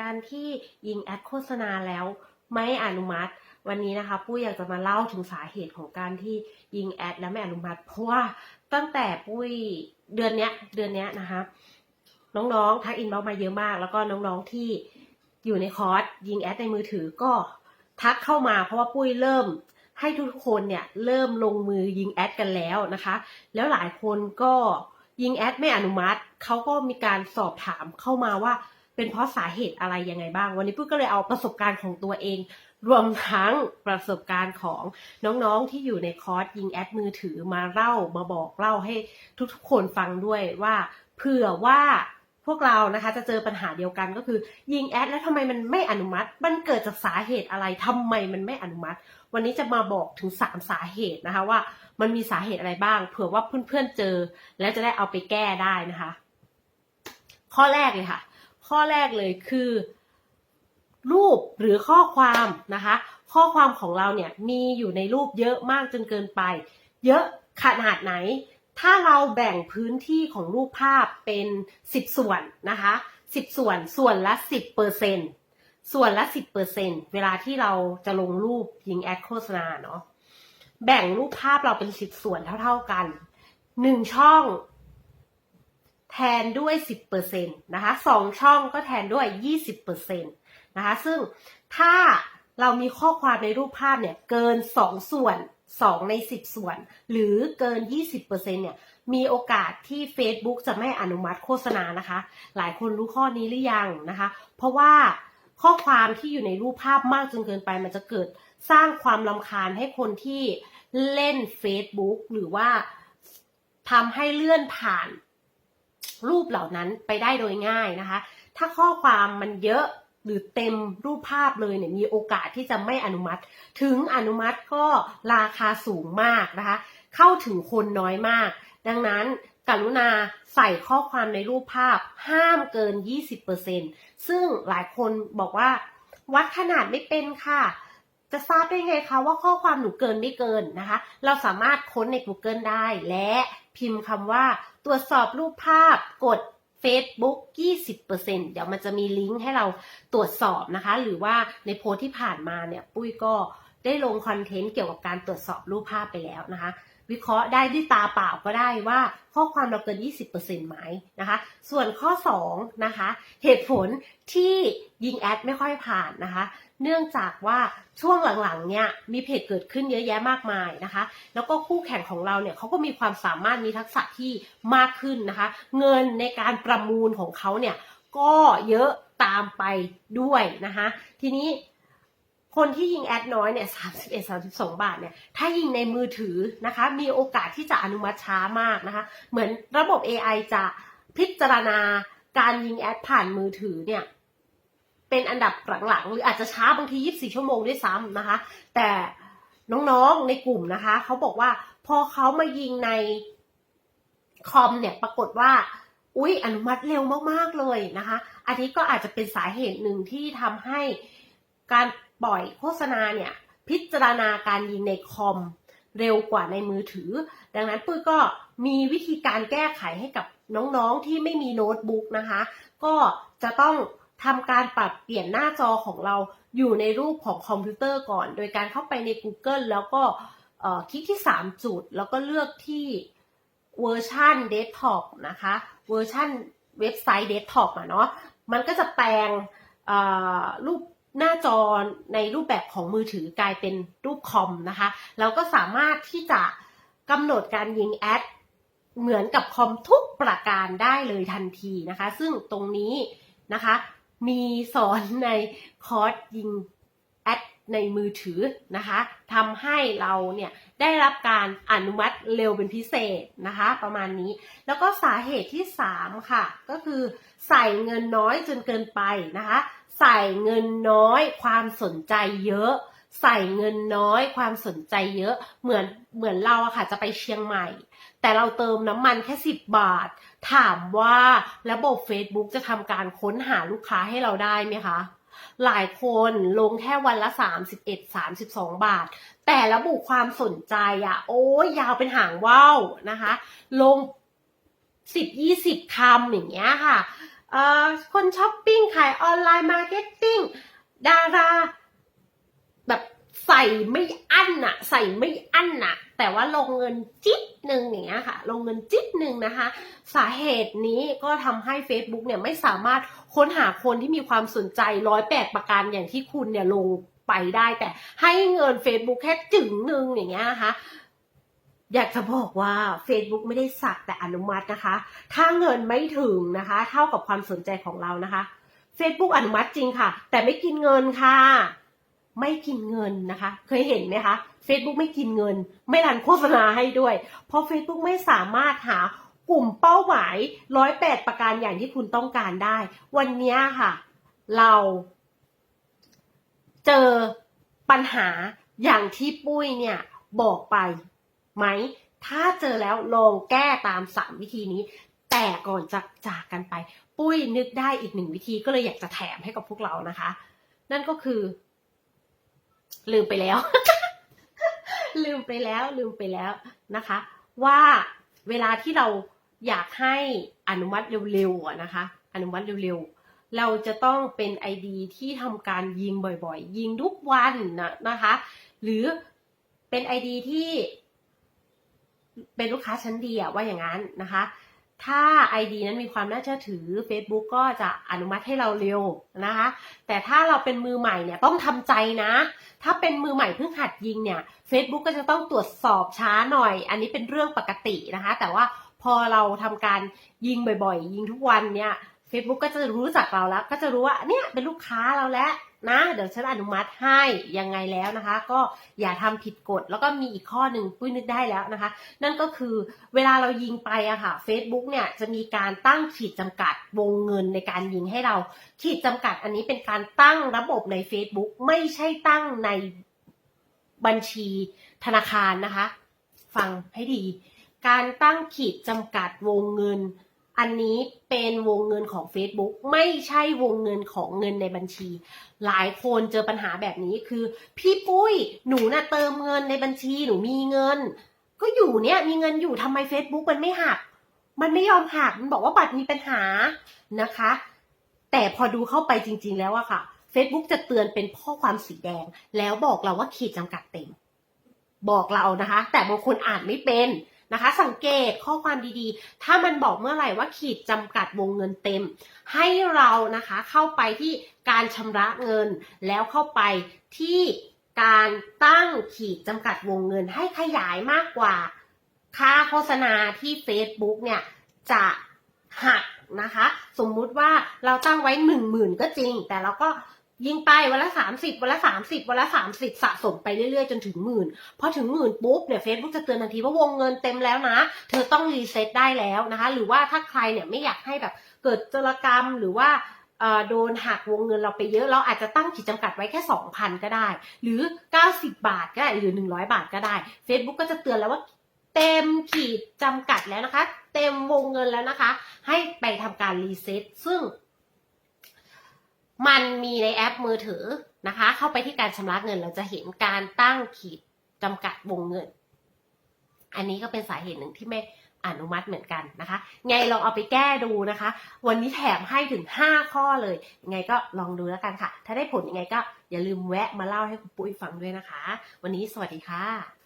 การที่ยิงแอดโฆษณาแล้วไม่อนุมัติ วันนี้นะคะปุ้ยอยากจะมาเล่าถึงสาเหตุของการที่ยิงแอดแล้วไม่อนุมัติ เพราะว่าตั้งแต่ปุ้ยเดือนเนี้ยเดือนเนี้ยนะคะน้องๆทักอินบ็อกมาเยอะมาก แล้วก็น้องๆที่อยู่ในคอร์สยิงแอดในมือถือก็ทักเข้ามาเพราะว่าปุ้ยเริ่มให้ทุกคนเนี่ยเริ่มลงมือยิงแอดกันแล้วนะคะ แล้วหลายคนก็ยิงแอดไม่อนุมัติเขาก็มีการสอบถามเข้ามาว่า เป็นเพราะสาเหตุอะไรยังไงบ้าง วันนี้ปุ้ยก็เลยเอาประสบการณ์ของตัวเอง รวมทั้งประสบการณ์ของน้องๆที่อยู่ในคอร์สยิงแอดมือถือมาเล่ามาบอกเล่าให้ทุกๆคนฟังด้วยว่าเผื่อว่าพวกเรานะคะจะเจอปัญหาเดียวกันก็คือ ยิงแอดแล้วทำไมมันไม่อนุมัติ มันเกิดจากสาเหตุอะไรทำไมมันไม่อนุมัติ วันนี้จะมาบอกถึงสามสาเหตุนะคะว่ามันมีสาเหตุอะไรบ้าง เผื่อว่าเพื่อนๆเจอ แล้วจะได้เอาไปแก้ได้นะคะ ข้อแรกเลยค่ะ ข้อแรกเลยคือ รูปหรือข้อความนะคะ ข้อความของเราเนี่ยมีอยู่ในรูปเยอะมากจนเกินไป เยอะขนาดไหน ถ้าเราแบ่งพื้นที่ของรูปภาพเป็นสิบส่วนนะคะสิบส่วนส่วนละสิบเปอร์เซ็นส่วนละสิบเปอร์เซ็นเวลาที่เราจะลงรูปยิงแอดโฆษณาเนาะแบ่งรูปภาพเราเป็นสิบส่วนเท่า ๆกันหนึ่งช่อง แทนด้วย 10%นะคะสองช่องก็แทนด้วย 20%นะคะซึ่งถ้าเรามีข้อความในรูปภาพเนี่ยเกิน 2 ส่วน 2 ใน 10 ส่วน หรือเกิน 20%เนี่ยมีโอกาสที่ Facebook จะไม่อนุมัติโฆษณานะคะ หลายคนรู้ข้อนี้หรือยังนะคะ เพราะว่าข้อความที่อยู่ในรูปภาพมากจนเกินไป มันจะเกิดสร้างความลำคาญให้คนที่เล่น Facebook หรือว่าทำให้เลื่อนผ่าน รูปเหล่านั้นไปได้โดยง่ายนะคะ ถ้าข้อความมันเยอะหรือเต็มรูปภาพเลยเนี่ยมีโอกาสที่จะไม่อนุมัติ ถึงอนุมัติก็ราคาสูงมากนะคะ เข้าถึงคนน้อยมาก ดังนั้นกรุณาใส่ข้อความในรูปภาพห้ามเกิน 20%ซึ่งหลายคนบอกว่า วัดขนาดไม่เป็นค่ะ จะทราบได้ไงคะว่าข้อความหนูเกินไม่เกินนะคะ เราสามารถค้นใน Google ได้และ พิมพ์คำว่า ตรวจสอบรูปภาพกด Facebook 20%เดี๋ยวมันจะมีลิงก์ให้เราตรวจสอบนะคะ หรือว่าในโพสที่ผ่านมาเนี่ย ปุ้ยก็ได้ลงคอนเทนต์เกี่ยวกับการตรวจสอบรูปภาพไปแล้วนะคะ วิเคราะห์ได้ด้วยตาเปล่าก็ได้ว่าข้อความเราเกิน 20%ไหมนะคะ ส่วนข้อ 2 นะคะ เหตุผลที่ยิงแอดไม่ค่อยผ่านนะคะ เนื่องจากว่าช่วงหลังๆเนี่ยมีเพจเกิดขึ้นเยอะแยะมากมายนะคะ แล้วก็คู่แข่งของเราเนี่ยเขาก็มีความสามารถมีทักษะที่มากขึ้นนะคะ เงินในการประมูลของเขาเนี่ยก็เยอะตามไปด้วยนะคะ ทีนี้ คนที่ยิงแอดน้อยเนี่ย31 32บาทเนี่ย ถ้ายิงในมือถือนะคะ มีโอกาสที่จะอนุมัติช้ามากนะคะ เหมือนระบบ AI จะพิจารณาการยิงแอดผ่านมือถือเนี่ยเป็นอันดับหลังๆ หรืออาจจะช้าบางที 24 ชั่วโมงด้วยซ้ำนะคะ แต่น้องๆ ในกลุ่มนะคะ เขาบอกว่าพอเขามายิงในคอมเนี่ย ปรากฏว่า อุ๊ย อนุมัติเร็วมากๆเลยนะคะ อันนี้ก็อาจจะเป็นสาเหตุหนึ่งที่ทำให้การ ปล่อยโฆษณาเนี่ยพิจารณาการยิงในคอมเร็วกว่าในมือถือ ดังนั้นปุ้ยก็มีวิธีการแก้ไขให้กับน้องๆที่ไม่มีโน้ตบุ๊กนะคะ ก็จะต้องทำการปรับเปลี่ยนหน้าจอของเราอยู่ในรูปของคอมพิวเตอร์ก่อน โดยการเข้าไปใน Google แล้วก็คลิกที่ 3 จุด แล้วก็เลือกที่เวอร์ชันเดสก์ท็อปนะคะเวอร์ชันเว็บไซต์เดสก์ท็อปอะเนาะมันก็จะแปลงรูป หน้าจอในรูปแบบของมือถือกลายเป็นรูปคอมนะคะ เราก็สามารถที่จะกำหนดการยิงแอดเหมือนกับคอมทุกประการได้เลยทันทีนะคะ ซึ่งตรงนี้นะคะ มีสอนในคอร์สยิงแอดในมือถือนะคะทำให้เราเนี่ยได้รับการอนุมัติเร็วเป็นพิเศษนะคะ ประมาณนี้ แล้วก็สาเหตุที่ 3 ค่ะ ก็คือใส่เงินน้อยจนเกินไปนะคะ ใส่เงินน้อยความสนใจเยอะ ใส่เงินน้อยความสนใจเยอะ เหมือนเหมือนเราอะค่ะจะไปเชียงใหม่ แต่เราเติมน้ำมันแค่10บาท ถามว่าระบบ Facebook จะทำการค้นหาลูกค้าให้เราได้ไหมคะหลายคนลงแค่วันละ 31 32 บาท แต่ระบุความสนใจอะโอ้ยยาวเป็นหางว่าวนะคะ ลง 10 20คำอย่างเงี้ยค่ะ คนช้อปปิ้งขายออนไลน์มาร์เก็ตติ้งดารา แบบใส่ไม่อั้นอะใส่ไม่อั้นอะแต่ว่าลงเงินจิ๊ดหนึ่งอย่างเงี้ยค่ะ ลงเงินจิ๊ดหนึ่งนะคะ สาเหตุนี้ก็ทำให้ Facebook เนี่ยไม่สามารถค้นหาคนที่มีความสนใจร้อยแปดประการอย่างที่คุณเนี่ยลงไปได้แต่ให้เงิน Facebook แค่จึงหนึ่งอย่างเงี้ยนะคะ อยากจะบอกว่า Facebook ไม่ได้สักแต่อนุมัตินะคะ ถ้าเงินไม่ถึงนะคะ เท่ากับความสนใจของเรานะคะ Facebook อนุมัติจริงค่ะ แต่ไม่กินเงินค่ะ ไม่กินเงินนะคะ เคยเห็นไหมคะ Facebook ไม่กินเงิน ไม่รันโฆษณาให้ด้วย เพราะ Facebook ไม่สามารถหากลุ่มเป้าหมายร้อยแปดประการอย่างที่คุณต้องการได้ วันนี้ค่ะ เราเจอปัญหาอย่างที่ปุ้ยเนี่ยบอกไป ไหม ถ้าเจอแล้วลองแก้ตามสามวิธีนี้ แต่ก่อนจะจากกันไป ปุ้ยนึกได้อีกหนึ่งวิธีก็เลยอยากจะแถมให้กับพวกเรานะคะ นั่นก็คือ ลืมไปแล้ว ลืมไปแล้วลืมไปแล้วนะคะ ว่าเวลาที่เราอยากให้อนุมัติเร็วๆนะคะ อนุมัติเร็วๆ เราจะต้องเป็น ID ที่ทำการยิงบ่อยๆ ยิงทุกวันนะนะคะ หรือเป็น ID ที่ เป็นลูกค้าชั้นดีอะว่าอย่างนั้นนะคะ ถ้า ID นั้นมีความน่าเชื่อถือ Facebook ก็จะอนุมัติให้เราเร็วนะคะ แต่ถ้าเราเป็นมือใหม่เนี่ยต้องทำใจนะ ถ้าเป็นมือใหม่เพิ่งหัดยิงเนี่ย Facebook ก็จะต้องตรวจสอบช้าหน่อย อันนี้เป็นเรื่องปกตินะคะ แต่ว่าพอเราทำการยิงบ่อยๆ ยิงทุกวันเนี่ย Facebook ก็จะรู้จักเราแล้ว ก็จะรู้ว่าเนี่ยเป็นลูกค้าเราแล้ว นะ เดี๋ยวฉันอนุมัติให้ยังไงแล้วนะคะ ก็อย่าทำผิดกฎแล้วก็มีอีกข้อหนึ่งปุ้ยนึกได้แล้วนะคะ นั่นก็คือเวลาเรายิงไปอะค่ะ Facebook เนี่ยจะมีการตั้งขีดจำกัดวงเงินในการยิงให้เรา ขีดจำกัดอันนี้เป็นการตั้งระบบใน Facebook ไม่ใช่ตั้งในบัญชีธนาคารนะคะ ฟังให้ดี การตั้งขีดจำกัดวงเงิน อันนี้เป็นวงเงินของ Facebook ไม่ใช่วงเงินของเงินในบัญชี หลายคนเจอปัญหาแบบนี้คือ พี่ปุ้ยหนูน่ะเติมเงินในบัญชีหนูมีเงิน ก็อยู่เนี่ยมีเงินอยู่ทำไม Facebook มันไม่หัก มันไม่ยอมหักมันบอกว่าบัตรมีปัญหานะคะ แต่พอดูเข้าไปจริง ๆ แล้วอะค่ะ Facebook จะเตือนเป็นข้อความสีแดง แล้วบอกเราว่าขีดจำกัดเต็ม บอกเรานะคะ แต่บางคนอ่านไม่เป็น นะคะ สังเกตข้อความดีๆ ถ้ามันบอกเมื่อไหร่ว่าขีดจำกัดวงเงินเต็ม ให้เรานะคะเข้าไปที่การชำระเงิน แล้วเข้าไปที่การตั้งขีดจำกัดวงเงินให้ขยายมากกว่า ค่าโฆษณาที่ Facebook เนี่ยจะหักนะคะ สมมุติว่าเราตั้งไว้หนึ่งหมื่นก็จริง แต่เราก็ ยิงไปวันละสามสิบวันละสามสิบวันละสามสิบสะสมไปเรื่อยๆ จนถึงหมื่นพอถึงหมื่นปุ๊บเนี่ย Facebook จะเตือนทันทีว่าวงเงินเต็มแล้วนะ เธอต้องรีเซ็ตได้แล้วนะคะ หรือว่าถ้าใครเนี่ยไม่อยากให้แบบเกิดจรกรรมหรือว่าโดนหักวงเงินเราไปเยอะ เราอาจจะตั้งขีดจำกัดไว้แค่ 2,000 ก็ได้ หรือ 90 บาทก็ได้หรือ 100 บาทก็ได้ Facebook ก็จะเตือนแล้วว่าเต็มขีดจำกัดแล้วนะคะ เต็มวงเงินแล้วนะคะ ให้ไปทำการรีเซ็ตซึ่ง มันมีในแอปมือถือนะคะ เข้าไปที่การชำระเงิน เราจะเห็นการตั้งขีดจำกัดวงเงิน อันนี้ก็เป็นสาเหตุหนึ่งที่ไม่อนุมัติเหมือนกันนะคะ ไงลองเอาไปแก้ดูนะคะ วันนี้แถมให้ถึง 5 ข้อเลย ไงก็ลองดูแล้วกันค่ะ ถ้าได้ผลยังไงก็อย่าลืมแวะมาเล่าให้คุณปุ้ยฟังด้วยนะคะ วันนี้สวัสดีค่ะ